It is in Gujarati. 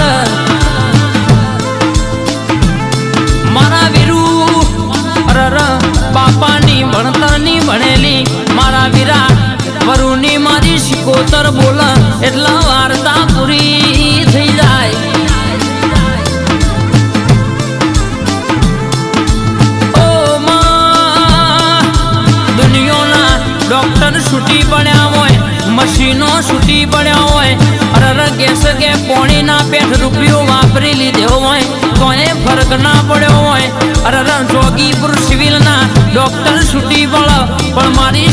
રર મારી વીરુ અરર બાપાની ભણતરની ભણેલી. મારા વીરા વરુની મારી શિકોતર બોલ એટલા ડોક્ટર છૂટી પડ્યા હોય મશીનો છૂટી પડ્યા હોય. અરર ગેસ કે પોણીના પેઠ રૂપિયો વાપરી લીધો હોય, કોને ફરક ના પડ્યો હોય. અરર જોગીપુર સિવિલના ડોક્ટર છૂટી પડ, પણ મારી